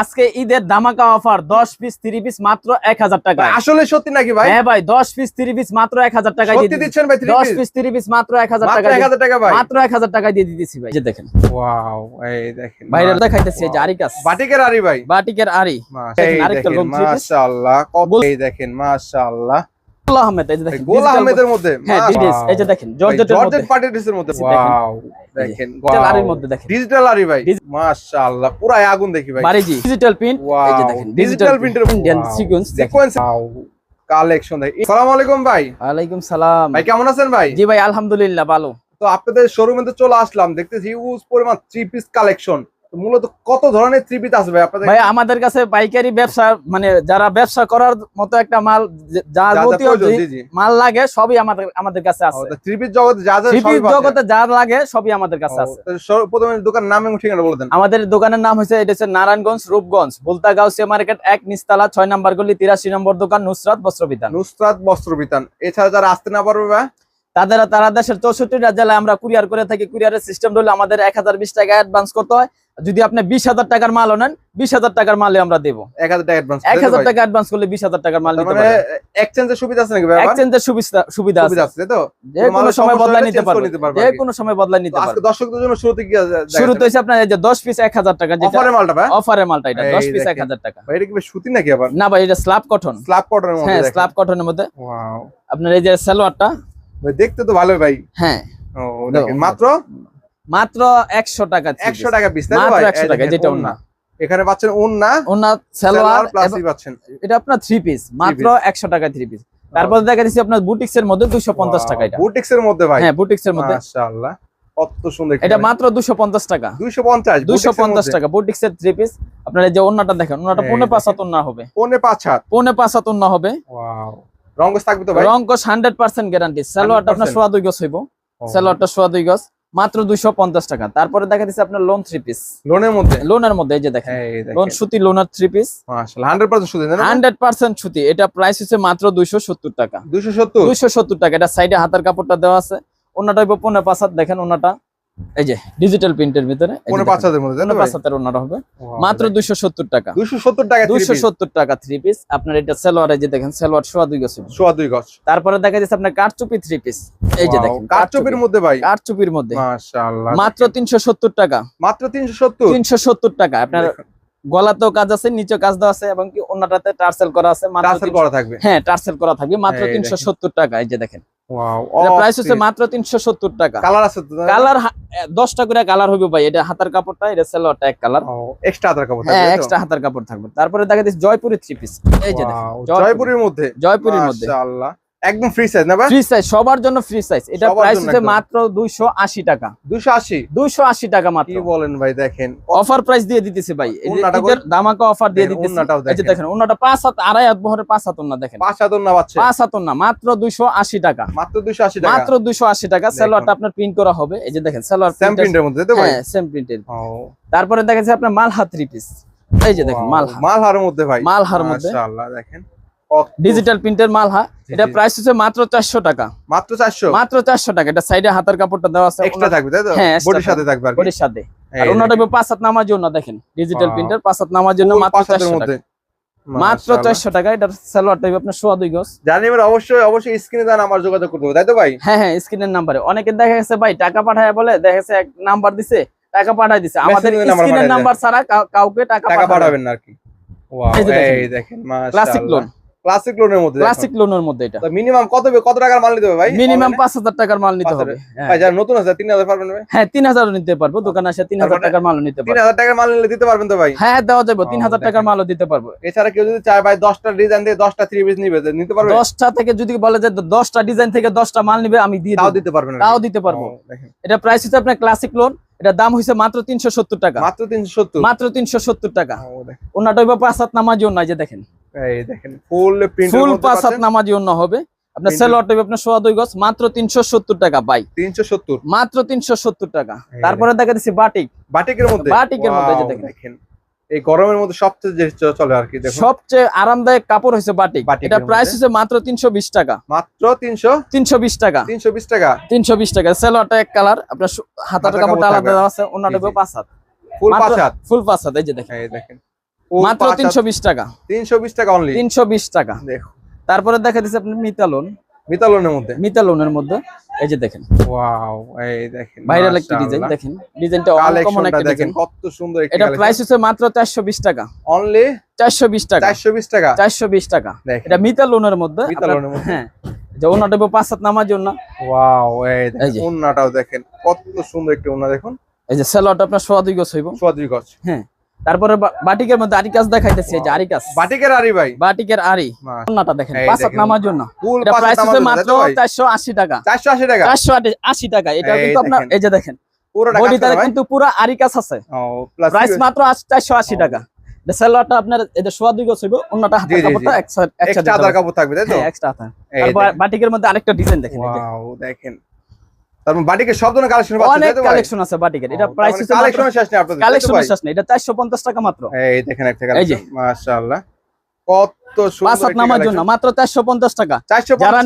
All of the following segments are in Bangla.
আজকে ঈদের দামাকা অফার দশ পিস থ্রি পিস মাত্র এক হাজার টাকা। আসলে সত্যি নাকি ভাই? হ্যাঁ ভাই দশ পিস থ্রি পিস মাত্র এক হাজার টাকা দিয়ে দিচ্ছেন ভাই দশ পিস ত্রিশ থ্রি পিস মাত্র এক হাজার টাকা এক হাজার টাকা ভাই। মাত্র এক হাজার টাকা দিয়ে দিতেছি ভাই। যে দেখেন। ওয়াও এই দেখেন বাইরে দেখাইতেছি এই যে আরিকাস। বাটিকের আরি ভাই। বাটিকের আরি। মাশাআল্লাহ এই দেখেন মাশাআল্লাহ। গোল আহমেদ এই যে দেখেন গোল আহমেদের মধ্যে হ্যাঁ এই যে দেখেন জর্জেটের মধ্যে। জর্জেট পার্টি ড্রেসের মধ্যে ওয়াও দেখেন ডিজিটাল আরির মধ্যে দেখেন। ডিজিটাল আরি ভাই মাশাআল্লাহ পুরো আগুন দেখি ভাই। ডিজিটাল প্রিন্ট এই যে দেখেন ডিজিটাল প্রিন্টের ইন্ডিয়ান সিকোয়েন্স সিকোয়েন্স কালেকশন দেখি আসসালামু আলাইকুম ভাই। ওয়ালাইকুম সালাম। ভাই কেমন আছেন ভাই? জি ভাই আলহামদুলিল্লাহ ভালো। তো আপনাদের শোরুমে তো চলে আসলাম দেখতেছি পরিমাণ থ্রি পিস কালেকশন মূলত কত ধরনের থ্রি পিস আছে ভাই আপনাদের ভাই আমাদের কাছে পাইকারি ব্যবসা মানে যারা ব্যবসা করার মতো একটা মাল যে- যাবতীয় মাল লাগে সবই আমাদের আমাদের কাছে আছে। থ্রি পিস জগতে যা যা থ্রি সবই পিস পাওয়া যায়। জগতে যা লাগে সবই আমাদের কাছে আছে। প্রথমে দোকান নাম এবং ঠিকানা বলে দেন। আমাদের দোকানের নাম হচ্ছে এটা হচ্ছে নারায়ণগঞ্জ রূপগঞ্জ বুলতা গাউসিয়া মার্কেট এক নিস্তালা ছয় নম্বর গলি তিরাশি নম্বর দোকান নুসরাত বস্ত্রবিধান নুসরাত বস্ত্র বিতান। এছাড়া যারা আসতে না পারবে ভাই? তাদের তারা দেশের চৌষট্টিটা জেলায় আমরা কুরিয়ার করে থাকি। কুরিয়ারের সিস্টেম হলে আমাদের এক হাজার বিশ টাকা অ্যাডভান্স করতে হয়। যদি আপনি বিশ হাজার টাকার মালও নেন বিশ হাজার টাকার মালে আমরা দেবো। এক হাজার টাকা অ্যাডভান্স এক হাজার টাকা অ্যাডভান্স করলে বিশ হাজার টাকার মাল নিতে মানে পারবেন। এক্সচেঞ্জের সুবিধা আছে নাকি ভাই? এক্সচেঞ্জের সুবিধা সুবিধা আছে। সুবিধা আছে তাই তো? যে কোনো সময় হলে নিতে change পারবে। নিতে পারবে যে কোনো সময় বদলাই তো নিতে আজকে পারবে। দর্শকদের জন্য শুরুতে কি শুরুতে হচ্ছে আপনার এই যে দশ পিস এক হাজার টাকা যেটা অফারের মালটা ভাই? মালটা এটা এই দশ পিস এক দেখেন। হাজার টাকা। ভাই এটা কি সুতি নাকি আবার? না ভাই এটা স্ল্যাব কটন স্ল্যাব কটনের মধ্যে হ্যাঁ। স্ল্যাব কটনের মধ্যে। ওয়াও আপনার এই যে সালোয়ারটা ভাই দেখতে তো ভালো ভাই। হ্যাঁ। ও মাত্র মাত্র একশো টাকা একশো টাকা পিস মাত্র ভাই? একশো এই টাকা যেটা। ওন্না এখানে পাচ্ছেন ওন্না সালোয়ার প্লাসই পাচ্ছেন। এটা আপনার থ্রি পিস মাত্র একশো টাকা থ্রি পিস তারপর দেখা আপনার বুটিক্স এর মধ্যে দুশো পঞ্চাশ টাকা এটা। বুটিক্স এর মধ্যে ভাই। হ্যাঁ বুটিক্স এর মধ্যে। মাশাআল্লাহ কত সুন্দর এটা মাত্র দুশো পঞ্চাশ টাকা। 250 দুশো পঞ্চাশ টাকা বুটিক্স এর থ্রি পিস আপনার যে ওন্নাটা দেখেন ওন্নাটা এই পৌনে পাঁচ হাত ওন্না হবে। পৌনে পাঁচ হাত। পৌনে পাঁচ হাত ওন্না হবে। ওয়াও রঙ্গস থাকবে তো ভাই? রঙ্কশ হান্ড্রেড পার্সেন্ট গ্যারান্টি সালোয়ারটা আপনার 100% সোয়া দুই গজ হইব। সালোয়ারটা সোয়া দুই গজ। মাত্র দুইশো পঞ্চাশ টাকা। তারপরে দেখা দিচ্ছে আপনার লোন থ্রি পিস লোনের মধ্যে? লোনের মধ্যে এই যে দেখেন। লোন সুতি লোনার থ্রি পিস মাশাআল্লাহ 100% হান্ড্রেড পার্সেন্ট সুতি। এটা প্রাইস হচ্ছে মাত্র দুইশো সত্তর টাকা। 270 দুইশো সত্তর টাকা। এটা সাইডে হাতার কাপড়টা দেওয়া আছে। ওনাটা পনেরো পাঁচ দেখেন ওনাটা। এই যে ডিজিটাল প্রিন্টের ভিতরে হবে। মাত্র। দুইশো সত্তর টাকা। দুইশো সত্তর টাকা থ্রি পিস আপনার এটা সালোয়ার যে দেখেন সালোয়ার সোয়া দুই হইব। সোয়া দুই গজ। তারপরে দেখা যাচ্ছে আপনার কাঠচুপি থ্রি পিস এই যে দেখেন কাঠচুপির মধ্যে ভাই। কাঠচুপির মধ্যে। মাত্র তিনশো সত্তর টাকা। মাত্র 370 তিনশো সত্তর টাকা। আপনার গলাতেও কাজ আছে নিচে কাজ দেওয়া আছে এবং কি অন্যটাতে টার্সেল করা আছে মাত্র টার্সেল 300 করা থাকবে। হ্যাঁ টার্সেল করা থাকবে মাত্র তিনশো সত্তর টাকা। এই যে দেখেন। প্রাইস হচ্ছে মাত্র তিনশো সত্তর টাকা। কালার আছে তো কালার দশটা করে কালার হবে ভাই এটা হাতার কাপড়টা এটা সালোয়ারটা এক কালার এক্সট্রা হাতার কাপড় হ্যাঁ এক্সট্রা হাতার কাপড় থাকবে। তারপরে দেখা দিচ্ছে জয়পুরি থ্রি পিস এই যে দেখেন জয়পুরের মধ্যে। জয়পুরের মধ্যে। মাশাআল্লাহ। একদম ফ্রি সাইজ না ভাই? ফ্রি সাইজ সবার জন্য ফ্রি সাইজ এটা প্রাইস হচ্ছে মাত্র দুইশো আশি টাকা। 280 দুইশো আশি টাকা মাত্র। কি বলেন ভাই দেখেন। অফার প্রাইস দিয়ে দিতেছি ভাই। ঈদের ধামাকা অফার দিয়ে দেখেন, দিতেছি। এই যে দেখেন। দেখেন ওন্নাটা পাঁচ হাত আড়াই হাত বহরের পাঁচ হাত ওন্না দেখেন। পাঁচ হাজার না পাচ্ছে। পাঁচ হাত ওন্না মাত্র দুইশো আশি টাকা। মাত্র 280 টাকা। মাত্র দুইশো আশি টাকা। দেখুন। সালোয়ারটা আপনার প্রিন্ট করা হবে। এই যে দেখেন সালোয়ার স্যাম প্রিন্টের মধ্যে তো ভাই? হ্যাঁ সেম প্রিন্টেড ও। তারপরে দেখা যাচ্ছে আপনার মালহা থ্রি পিস এই যে দেখেন মালহা মালহারের মধ্যে ভাই। মালহার মধ্যে। মাশাআল্লাহ দেখেন। ডিজিটাল প্রিন্টের মাল জি, এটা প্রাইস হচ্ছে মাত্র চারশো টাকা। মাত্র 400 মাত্র চারশো টাকা। এটা সাইডে হাতার কাপড়টা দেওয়া আছে। এক্সট্রা থাকবে তাই তো? হ্যাঁ, বডির সাথে থাকবে। আর বডির সাথে। আর ওনাটা পাঁচ হাত নামার জন্য দেখেন ডিজিটাল. প্রিন্টার পাঁচ হাত নামার জন্য মাত্র পাঁচ হাতের চারশো মধ্যে। টাকা। মাত্র মাশাআল্লাহ। চারশো টাকা। এটার সালোয়ারটা হবে আপনার সোয়া দুই গজ। জানি এবার অবশ্যই অবশ্যই স্ক্রিনে দেন আমার যোগাযোগ করতে হবে তাই তো ভাই? হ্যাঁ হ্যাঁ স্ক্রিনের নাম্বারে অনেকে দেখা গেছে ভাই টাকা পাঠায় বলে দেখা গেছে এক নাম্বার দিছে টাকা পাঠায় দিছে। আমাদের স্ক্রিনের নাম্বার ছাড়া কাউকে টাকা টাকা পাঠাবেন না আর কি। ওয়াও এই দেখেন। এই ক্লাসিক লোন ক্লাসিক লোনের মধ্যে ক্লাসিক লোনের মধ্যে এটা। মিনিমাম কত কত টাকার মাল নিতে হবে ভাই? মিনিমাম Online-এ? পাঁচ হাজার টাকার মাল নিতে হবে। হ্যাঁ। ভাই যারা নতুন আছে 3000 পারবেন ভাই? হ্যাঁ তিন হাজার নিতে পারব। দোকানে আসে তিন হাজার তারপরে? টাকার মালও নিতে পারব। 3000 টাকার মাল নিলে দিতে পারবেন তো ভাই? হ্যাঁ দেওয়া যাবে। তিন ও, হাজার টাকার মালও দিতে পারব। এছাড়া কেউ যদি চায় ভাই 10টা ডিজাইন দিয়ে 10টা থ্রি পিস নিবে নিতে পারবে? দশটা থেকে যদি বলে যে দশটা ডিজাইন থেকে দশটা মাল নিবে আমি দিয়ে তাও দিতে পারবেন তাও দিতে পারব। এটা প্রাইস হচ্ছে আপনার ক্লাসিক লোন এটা দাম হচ্ছে মাত্র তিনশো সত্তর টাকা। মাত্র 370 মাত্র তিনশো সত্তর টাকা। ও, দেখেন। ওনাটা হইবা পাঁচ হাত নামাজি নাই যে দেখেন। এই দেখেন ফুল প্রিন্ট ফুল পাঁচ হাত নামাজি অন্য হবে। আপনার Print- সেলোয়ারটা আপনার সোয়া দুই গজ মাত্র তিনশো সত্তর টাকা বাই 370 মাত্র তিনশো সত্তর টাকা। তারপরে দেখা দিচ্ছি বাটিক। বাটিকের মধ্যে? বাটিকের মধ্যে, এই যে Wow, দেখেন। দেখেন। এই গরমের মধ্যে সবচেয়ে যে চলে আর কি সবচেয়ে আরামদায়ক কাপড় হচ্ছে বাটিক। এটা প্রাইস হচ্ছে মাত্র তিনশো বিশ টাকা। মাত্র 300 তিনশো বিশ টাকা। 320 টাকা? তিনশো বিশ টাকা। সেলোয়ারটা এক কালার। আপনার হাতার কাপড়টা কাপড় আলাদা আছে। পাঁচ হাত। ফুল মাত্র- পাঁচ হাত। ফুল পাঁচ হাত এই যে দেখেন। এই দেখেন। মাত্র তিনশো বিশ টাকা। তিনশো বিশ টাকা অনলি তিনশো বিশ টাকা। দেখো। তারপরে দেখা দিচ্ছে আপনি মিতালন। মিতালনের মধ্যে। মিতালনের মধ্যে। এই যে দেখেন। ওয়াও এই দেখেন ভাইরাল একটা ডিজাইন দেখেন। ডিজাইনটা অনকমন একটা দেখেন কত সুন্দর একটা এটা প্রাইস হচ্ছে মাত্র চারশো বিশ টাকা। অনলি চারশো বিশ টাকা। চারশো বিশ টাকা। চারশো বিশ টাকা। দেখেন। এটা মিতালনের মধ্যে। মিতালনের মধ্যে। হ্যাঁ। যে ওনাটা পাঁচ সাত নামার জন্য। ওয়াও এই দেখেন। দেখেন কত সুন্দর একটা ওন্না দেখুন। এই যে সেলোয়ারটা আপনার সোয়া দুই গছ হইব। সোয়াদি গছ হ্যাঁ। তারপরে বাটিকের মধ্যে আরি কাজ দেখাইতেছি যে আরি কাজ। বাটিকের আরি ভাই। বাটিকের আরি। মাশ- দেখেন। এই পাঁচ সাত নামার জন্য। এটা প্রাইস হচ্ছে মাত্র তাই তো ভাই? চারশো আশি টাকা। চারশো আশি টাকা। চারশো আশি টাকা। এটা কিন্তু আপনার এই যে দেখেন। পুরোটা বডিতে করা ভাই? কিন্তু পুরো আরি কাজ আছে। plus প্রাইস মাত্র চারশো আশি ও। টাকা। এটা সেলোয়ারটা আপনার এটা সোয়া দুই গছ হইব অন্যটা জি, কাপড়টা। একসাথে extra কাপড় থাকবে তাই তো? হ্যাঁ এক্সট্রা হাতে দেখেন। বাটিকের মধ্যে আরেকটা ডিজাইন দেখেন ওয়াও দেখেন। তারপর বাটিকের সব ধরনের কালেকশন পাচ্ছেন অনেক তাই তো ভাই? কালেকশন আছে বাটিকের। এটা প্রাইস হচ্ছে কালেকশনের শেষ নেই আপনাদের কালেকশন শেষ নেই এটা চারশো পঞ্চাশ টাকা মাত্র। এই দেখেন একটা কালেকশন মাশাআল্লাহ। কত সুন্দর হাত নামার জন্য মাত্র চারশো পঞ্চাশ টাকা। যারা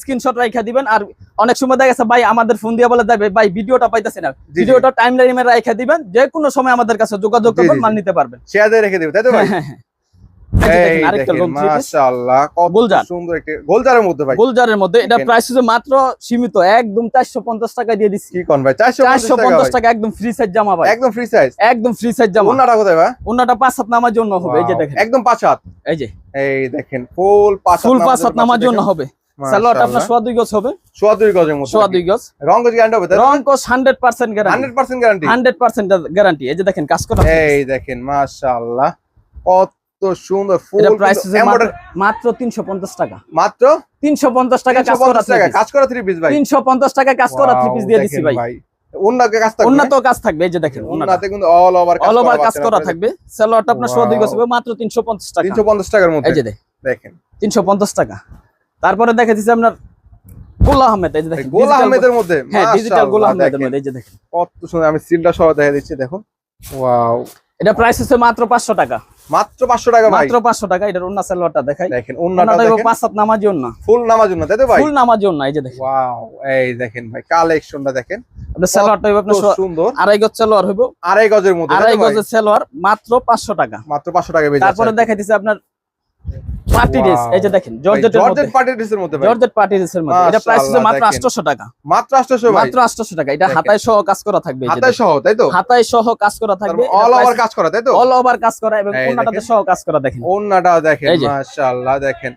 স্ক্রিনশট দিবেন আর অনেক সময় দেখা গেছে ভাই আমাদের ফোন দিয়ে বলে যাবে ভাই ভিডিওটা পাইতেছে না। ভিডিওটা টাইম লাইনে রাখা দিবেন যে কোনো সময় আমাদের কাছে যোগাযোগ করবেন মাল নিতে পারবেন। শেয়ার দিয়ে রেখে দিবে তাই তো ভাই? গোলজারের মধ্যে ভাই। গোলজারের মধ্যে এটা প্রাইস হচ্ছে মাত্র সীমিত একদম চারশো পঞ্চাশ টাকা দিয়ে দিচ্ছি। কি কোন ভাই? 450 চারশো পঞ্চাশ টাকা একদম ফ্রি সাইজ জামা ভাই। একদম ফ্রি সাইজ একদম ফ্রি সাইজ জামা। ওন্নাটা কোথায় ভাই? ওনাটা পাঁচ হাত নামার জন্য হবে এই যে দেখেন। একদম পাঁচ হাত। এই যে। এই দেখেন ফুল পাঁচ ফুল পাঁচ হাত নামার জন্য হবে। সালোয়ারটা আপনার সোয়া দুই গজ হবে। সোয়া দুই গজের মধ্যে সোয়া দুই গজ। রং গজ গ্যারান্টি হবে রং hundred percent guarantee 100% guarantee hundred percent guarantee এই যে দেখেন কাজ করা এই দেখেন মাশাআল্লাহ কত সুন্দর ফুল প্রাইস মাত্র তিনশো পঞ্চাশ টাকা। মাত্র? টাকা কাজ করা 350 টাকা কাজ করা থ্রি পিস ভাই। তিনশো পঞ্চাশ টাকা কাজ করা থ্রি পিস দিয়ে দিচ্ছি ভাই। উন্নাতে কাজ থাকবে উন্নত কাজ থাকবে এই যে দেখেন উন্নাতে কিন্তু অল ওভার অল ওভার কাজ করা থাকবে। সালোয়ারটা আপনার সোয়া দুই গজ হবে মাত্র তিনশো পঞ্চাশ টাকা। 350 টাকার মধ্যে। এই যে দেখেন। তিনশো পঞ্চাশ টাকা। তারপরে দেখা দিচ্ছে আপনার গোলা আহমেদ এই যে দেখেন গোলা আহমেদের মধ্যে হ্যাঁ ডিজিটাল গোল আহমেদের দেখেন। মধ্যে এই যে দেখেন। কত সুন্দর আমি সিলটা সহ দেখা দিচ্ছি দেখুন। ওয়াও এটা প্রাইস হচ্ছে মাত্র পাঁচশো টাকা। মাত্র 500 টাকা ভাই। মাত্র পাঁচশো টাকা এটার অন্য সালোয়ারটা দেখাই। দেখেন পাঁচ সাত ফুল তাই তো ভাই? এই যে দেখেন। ওয়াও এই দেখেন ভাই কালেকশনটা দেখেন। আপনার সালোয়ারটা হইব আপনার সুন্দর। আড়াই গজ সালোয়ার হইব। আড়াই গজের মধ্যে আড়াই গজের সালোয়ার মাত্র পাঁচশো টাকা। মাত্র 500 টাকা তারপরে আপনার পার্টি ড্রেস এই যে দেখেন জর্জেটের জর্জেট পার্টি ড্রেসের মধ্যে। জর্জেট পার্টি ড্রেসের মধ্যে এটা প্রাইস হচ্ছে মাত্র দেখেন। 800 টাকা। মাত্র 800 ভাই। মাত্র 800 টাকা। এটা হাতায় সহ কাজ করা থাকবে হাতায় সহ তাই তো? হাতায় সহ কাজ করা থাকবে। অল ওভার কাজ করা তাই তো? অল ওভার কাজ করা এবং এই সহ কাজ করা দেখেন। ওন্নাটাও দেখেন মাশাআল্লাহ দেখেন।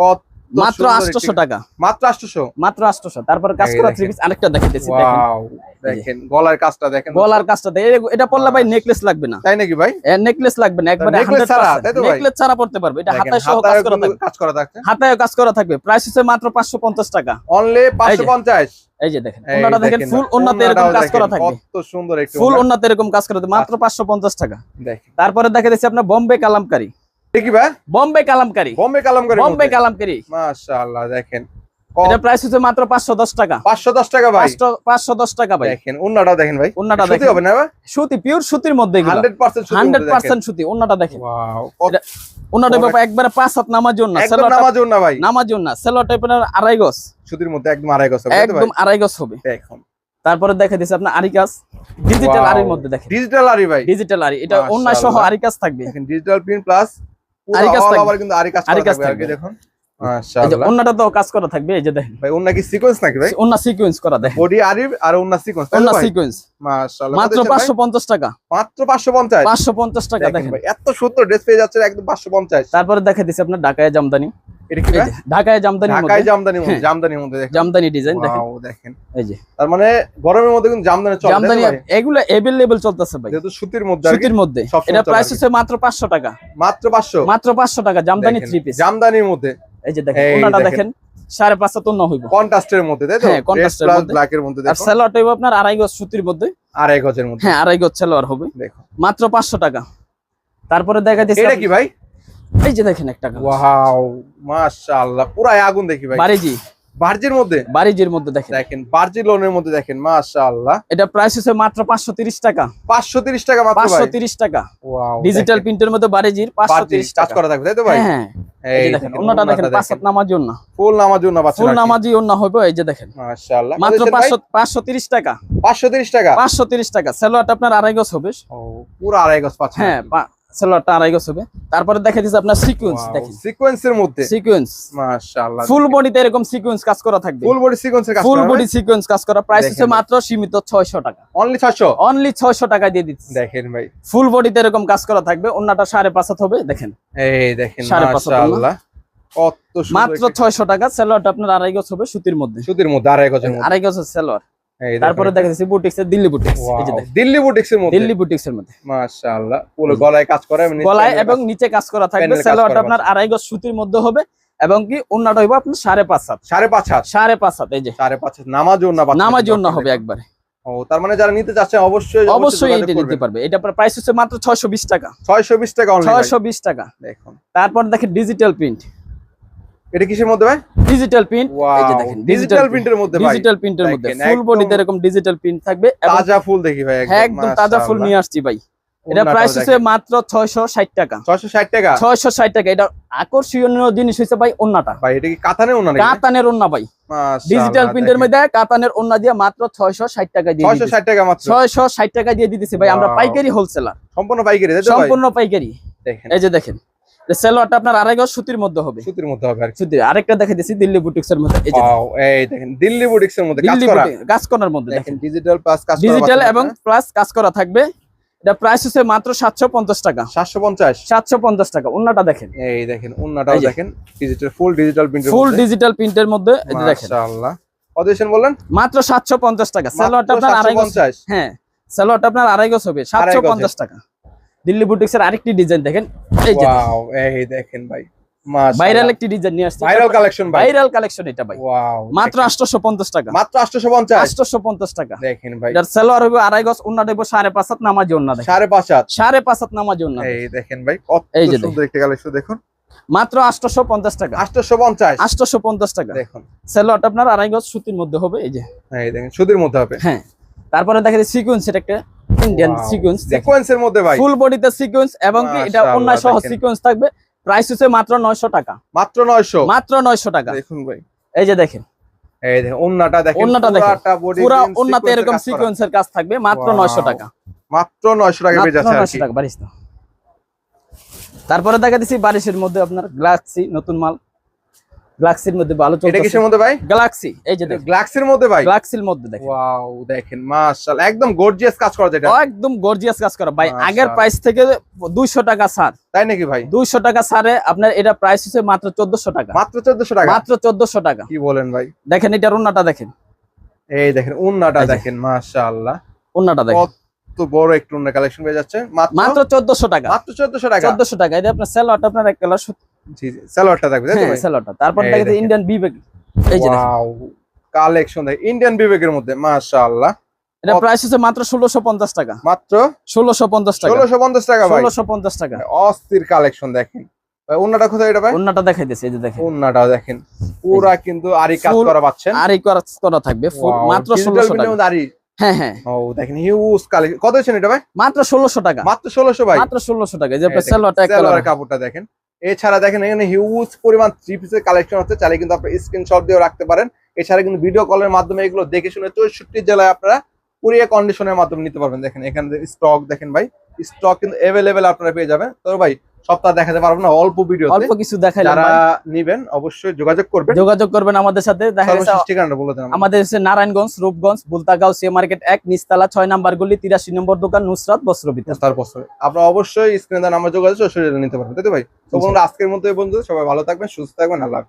কত মাত্র সুন্দর 800 টাকা। মাত্র 800 মাত্র 800 তারপরে কাজ করা থ্রি পিস আরেকটা দেখাইতেছি দেখেন। ওয়াও দেখেন গলার কাজটা দেখেন। গলার কাজটা এটা পড়লে ভাই নেকলেস লাগবে না। তাই নাকি ভাই? নেকলেস লাগবে না একবারে necklace ছাড়া, তাই তো ভাই? নেকলেস ছাড়া পড়তে পারবে। এটা হাতায় সহ কাজ করা থাকবে। কাজ করা থাকছে। হাতায় কাজ করা থাকবে। প্রাইস হচ্ছে মাত্র 550 টাকা। অনলি 550 এই যে দেখেন ওনাটা দেখেন ফুল না, ওন্নাতে এরকম কাজ করা থাকবে। কত সুন্দর একটু ফুল। ওন্নাতে এরকম কাজ করা থাকবে। মাত্র 550 টাকা। দেখেন। তারপরে দেখা যাচ্ছে আপনার বোম্বে কালামকারি ভাই? বোম্বে কালামকারি। বোম্বে বোম্বে কালামকারি। মাশাআল্লাহ দেখেন। এটা প্রাইস হচ্ছে মাত্র 510 টাকা। 510 টাকা ভাই? 510 টাকা ভাই। দেখেন ভাই। ওন্নাটা সুতি হবে না ভাই? সুতি পিওর সুতির মধ্যে এগুলো। 100% সুতি 100% সুতি ওন্নাটা দেখেন। ওয়াও ওন্নাটা অনেক- একবারে পাঁচ হাত নামার জন্য একদম নামাজ না ভাই। নামার জন্য সেলোয়ার টাইপের আড়াই গজ। সুতির মধ্যে একদম আড়াই গজ হবে একদম আড়াই গজ হবে। দেখুন। তারপরে দেখা দিচ্ছে আপনার আরি কাজ। ডিজিটাল আরির মধ্যে দেখেন। ডিজিটাল আরি ভাই। ডিজিটাল আরি এটা অন্য সহ মাশাআল্লাহ। আরি কাজ থাকবে। Digital print plus. আবার কিন্তু আরি কাজ আরি করা কাজ থাকবে। দেখুন। এই যে মাশাআল্লাহ। তো কাজ করা থাকবে এই যে দেখেন। ভাই ওন্না কি সিকোয়েন্স নাকি ভাই? সিকোয়েন্স করা দেখেন। বডি আরিফ আর ওন্না সিকোয়েন্স সিকোয়েন্স মাশাআল্লাহ। মাত্র টাকা। মাত্র 550 পাঁচশো পঞ্চাশ টাকা দেখেন দেখেন। ভাই এত সুন্দর ড্রেস পেয়ে যাচ্ছে একদম 550 তারপরে দেখা দিচ্ছে আপনার ঢাকায় জামদানি। এটা কি এই ভাই? যে, ঢাকায় জামদানির ঢাকায় মধ্যে জামদানির মধ্যে হ্যাঁ। জামদানির মধ্যে দেখেন জামদানি ডিজাইন দেখেন। ওয়াও দেখেন। এই যে। তার মানে গরমের মধ্যে কিন্তু জামদানি চলে জামদানি ভাই? এগুলো চলতেছে ভাই। যেহেতু সুতির মধ্যে সুতির মধ্যে। এটা প্রাইস হচ্ছে মাত্র পাঁচশো টাকা। মাত্র 500 মাত্র পাঁচশো টাকা জামদানি থ্রি পিস জামদানির মধ্যে। এই যে দেখেন ওনাটা দেখেন। দেখেন সাড়ে পাঁচশো তো হইব। কন্ট্রাস্টের মধ্যে তাই তো? হ্যাঁ, মধ্যে। মধ্যে আর হইব আপনার আড়াই গজ সুতির মধ্যে। আড়াই গজের মধ্যে। হ্যাঁ আড়াই গজ সালোয়ার হবে। দেখুন মাত্র পাঁচশো টাকা। তারপরে দেখা যাচ্ছে এটা কি ভাই? এই যে দেখেন একটা। ওয়াও মাশাআল্লাহ পুরাই আগুন দেখি ভাই। বারিজি। বার্জির মধ্যে? বারিজির মধ্যে দেখেন। দেখেন বার্জি লোনের মধ্যে দেখেন মাশাআল্লাহ। এটা প্রাইস হচ্ছে মাত্র পাঁচশো তিরিশ টাকা। 530 টাকা মাত্র পাঁচশো ভাই তিরিশ টাকা। ওয়াও ডিজিটাল প্রিন্টের মধ্যে বারিজির পাঁচশো বার্জি তিরিশ কাজ টাকা। করা থাকবে তাই তো ভাই? হ্যাঁ এই দেখেন দেখেন ফুল ফুল নামাজি হবে এই যে দেখেন। মাশাআল্লাহ। মাত্র টাকা। 530 টাকা? পাঁচশো তিরিশ টাকা। সালোয়ারটা আপনার আড়াই গজ হবে। ও পুরো আড়াই গজ পাচ্ছেন হ্যাঁ সেলোয়ারটা আড়াই গজ হবে। তারপরে দেখা দিচ্ছে আপনার সিকোয়েন্স দেখেন। সিকোয়েন্সের মধ্যে। সিকোয়েন্স মাশাআল্লাহ ফুল বডিতে এরকম সিকোয়েন্স কাজ করা থাকবে। ফুল বডি সিকোয়েন্সের কাজ ফুল বডি সিকোয়েন্স কাজ করা। প্রাইস হচ্ছে মাত্র সীমিত ছয়শো টাকা। অনলি 600 অনলি ছয়শো টাকা দিয়ে দিচ্ছি। দেখেন ভাই। ফুল বডিতে এরকম কাজ করা থাকবে। অন্যটা সাড়ে পাঁচ হাত হবে দেখেন। এই দেখেন মাশাআল্লাহ। কত সুন্দর মাত্র একটি- ছয়শো টাকা। সেলোয়ারটা আপনার আড়াই গজ হবে সুতির মধ্যে। সুতির মধ্যে আড়াই গজের মধ্যে। আড়াই গজ সেলোয়ার এই দেখেন তারপরে দেখা যাচ্ছে বুটিক্স এর দিল্লি বুটিক্স দিল্লি বুটিক্সের মধ্যে? দিল্লি বুটিক্স এর মধ্যে। মাশাআল্লাহ পুরো গলায় কাজ করে এবং গলায় এবং নিচে কাজ করা থাকবে। সেলোয়ারটা আপনার আড়াই গজ সুতির মধ্যে হবে এবং কি অন্যটা হইব আপনার সাড়ে পাঁচ হাত। সাড়ে পাঁচ হাত? সাড়ে পাঁচ হাত এই যে। সাড়ে পাঁচ হাত নামাজ না নামার জন্য হবে একবারে। ও তার মানে যারা নিতে চাচ্ছেন অবশ্যই অবশ্যই এইটা নিতে পারবে। এটা প্রাইস হচ্ছে মাত্র ছয়শো বিশ টাকা। ছয়শো বিশ টাকা অনলি ছয়শো বিশ টাকা। দেখুন। তারপর দেখেন ডিজিটাল প্রিন্ট এটা কিসের মধ্যে ভাই? ডিজিটাল প্রিন্ট এই যে দেখেন ডিজিটাল প্রিন্টের মধ্যে ভাই। ডিজিটাল প্রিন্টের মধ্যে। ফুল বডিতে এরকম ডিজিটাল প্রিন্ট থাকবে তাজা ফুল দেখি ভাই একদম তাজা ফুল নিয়ে আসছি ভাই। এটা প্রাইস হচ্ছে মাত্র ছয়শো ষাট টাকা। ছয়শো ষাট টাকা? ছয়শো ষাট টাকা। এটা আকর্ষণীয় জিনিস হচ্ছে ভাই ওন্নাটা ভাই এটা কি কাতানে ওনা নাকি? কাতানের ওন্না ভাই। ডিজিটাল প্রিন্টের মধ্যে কাতানের ওন্না দিয়ে মাত্র ছয়শো ষাট টাকা দিয়ে ছয়শো ষাট টাকা মাত্র? ছয়শো ষাট টাকা দিয়ে দিতেছি ভাই। আমরা পাইকারি হোলসেলার সম্পূর্ণ পাইকারি সম্পূর্ণ পাইকারি। দেখেন। এই যে দেখেন। সেলোয়ারটা আপনার আড়াই গজ সুতির মধ্যে হবে। সুতির মধ্যে হবে আর সুতির আরেকটা দিল্লি বুটিক্স এর মধ্যে। এই যে এই দেখেন দিল্লি বুটিক্সের মধ্যে কাজ করা। কাজ করার মধ্যে দেখেন দেখেন। ডিজিটাল প্লাস কাজ করা ডিজিটাল এবং প্লাস কাজ করা থাকবে। এটা প্রাইস হচ্ছে মাত্র সাতশো পঞ্চাশ টাকা। সাতশো পঞ্চাশ? সাতশো পঞ্চাশ টাকা অন্যটা দেখেন। এই দেখেন ডিজিটাল ফুল ডিজিটাল প্রিন্টের ফুল ডিজিটাল প্রিন্টের মধ্যে। এই দেখেন। মাশাআল্লাহ। মাত্র টাকা। সেলোয়ারটা আপনার আড়াই গজ। 750 হ্যাঁ সেলোয়ারটা আপনার আড়াই গজ হবে। সাতশো পঞ্চাশ টাকা। দিল্লি বুটিক্স এর আরেকটি ডিজাইন দেখেন। এই যে ওয়াও এই দেখেন ভাই। ভাইরাল একটি ডিজাইন নিয়ে আসছে। ভাইরাল কালেকশন ভাই। ভাইরাল কালেকশন এটা ভাই। ওয়াও মাত্র টাকা। মাত্র 850 আটশোশো পঞ্চাশ টাকা। দেখেন ভাই। এটার সেলোয়ার হবে আড়াই গজ অন্য দেবো সাড়ে পাঁচ হাত নামাজি অন্য দেখেন সাড়ে পাঁচ হাত। সাড়ে পাঁচ হাত নামাজি অন্য এই দেখেন ভাই কত এই যে সুন্দর একটি কালেকশন দেখুন। মাত্র আটশোশো পঞ্চাশ টাকা। 850 আটশোশো পঞ্চাশ টাকা। দেখুন। সেলোয়ারটা আপনার আড়াই গজ সুতির মধ্যে হবে এই যে। এই দেখেন সুদের মধ্যে হবে। হ্যাঁ। তারপরে দেখা যায় সিকোয়েন্স এটা একটা ইন্ডিয়ান সিকোয়েন্স সিকোয়েন্সের মধ্যে ভাই। ফুল বডিতে সিকোয়েন্স এবং কি এটা অন্য সহ সিকোয়েন্স থাকবে। প্রাইস হচ্ছে মাত্র নয়শো টাকা। মাত্র 900 মাত্র নয়শো টাকা। দেখুন ভাই। এই যে দেখেন। এই দেখেন ওন্নাটা দেখেন ওন্নাটা পুরা অন্যতে এরকম সিকোয়েন্সের কাজ থাকবে মাত্র Wow, নয়শো টাকা। মাত্র 900 টাকা পেয়ে যাচ্ছে আর কি। টাকা বারিশ তারপরে দেখা দিচ্ছি বারিশের মধ্যে আপনার গ্লাক্সি নতুন মাল। গ্লাক্সির মধ্যে ভালো এটা কিসের মধ্যে ভাই? গ্লাক্সি এই যে দেখেন। গ্লাক্সের মধ্যে ভাই? গ্লাক্সির মধ্যে দেখেন। ওয়াও দেখেন মাশাআল্লাহ একদম গর্জিয়াস কাজ করা একদম গর্জিয়াস কাজ করা। ভাই আগের প্রাইস থেকে দুইশো টাকা ছাড়। তাই নাকি ভাই? দুইশো টাকা ছাড়ে আপনার এটা প্রাইস হচ্ছে মাত্র চোদ্দশো টাকা। মাত্র 1400 টাকা? মাত্র চোদ্দশো টাকা। কি বলেন ভাই? দেখেন এটা রুনাটা দেখেন। এই দেখেন উন্নাটা দেখেন মাশাআল্লাহ। উন্নাটা দেখেন। কত বড় একটু কালেকশন পেয়ে যাচ্ছে মাত্র? মাত্র চোদ্দশো টাকা। মাত্র 1400 টাকা? চোদ্দশো টাকা। এটা আপনার সেলোয়ারটা আপনার এক কালার জি জি সালোয়ারটা থাকবে তাই তো তারপর দেখেন। ইন্ডিয়ান বিবেক এই যে ওয়াও কালেকশন দেখ ইন্ডিয়ান বিবেকের মধ্যে মাশাআল্লাহ। এটা প্রাইস হচ্ছে মাত্র ষোলোশো টাকা। মাত্র? ষোলোশো টাকা। 1650 টাকা ভাই। ষোলোশো পঞ্চাশ টাকা। অস্থির কালেকশন দেখেন। ভাই উন্নাটা কোথায় এটা ভাই? অন্যটা দেখাই এই যে দেখেন। দেখেন। পুরা কিন্তু আরি কাজ করা পাচ্ছেন। আর এই করা থাকবে। মাত্র ষোলোশো টাকা। আরি হ্যাঁ হ্যাঁ। ও দেখেন হিউজ কালেকশন কত হয়েছেন এটা ভাই? মাত্র ষোলোশো টাকা। মাত্র 1600 ভাই। মাত্র ষোলোশো টাকা। যে সেলোয়ারটা কাপড়টা দেখেন। এছাড়া দেখেন এখানে হিউজ পরিমাণ থ্রি পিসের কালেকশন হচ্ছে, চাইলে কিন্তু আপনি স্ক্রিনশট দিয়েও রাখতে পারেন। এছাড়া কিন্তু ভিডিও কলের মাধ্যমে এগুলো দেখে শুনে চৌষট্টি জেলায় আপনারা কুরিয়া কন্ডিশনের মাধ্যমে নিতে পারবেন। দেখেন এখানে স্টক দেখেন ভাই স্টক কিন্তু অ্যাভেলেবেল আপনারা পেয়ে যাবেন। তো ভাই সপ্তাহ দেখাতে পারব না অল্প ভিডিও অল্প কিছু দেখাই যারা নেবেন অবশ্যই যোগাযোগ করবেন। যোগাযোগ করবেন আমাদের সাথে দেখা ঠিকানাটা বলে দেন আমাদের। হচ্ছে নারায়ণগঞ্জ রূপগঞ্জ বুলতাগাঁও সি মার্কেট এক নিস্তালা ছয় নাম্বার গলি তিরাশি নম্বর দোকান নুসরাত বস্ত্র তারপর আপনারা অবশ্যই স্ক্রিনে দেন আমার যোগাযোগ সরাসরি নিতে পারবেন। তাই তো ভাই? তো বন্ধুরা আজকের মতো এই বন্ধু সবাই ভালো থাকবেন সুস্থ থাকবেন আল্লাহ।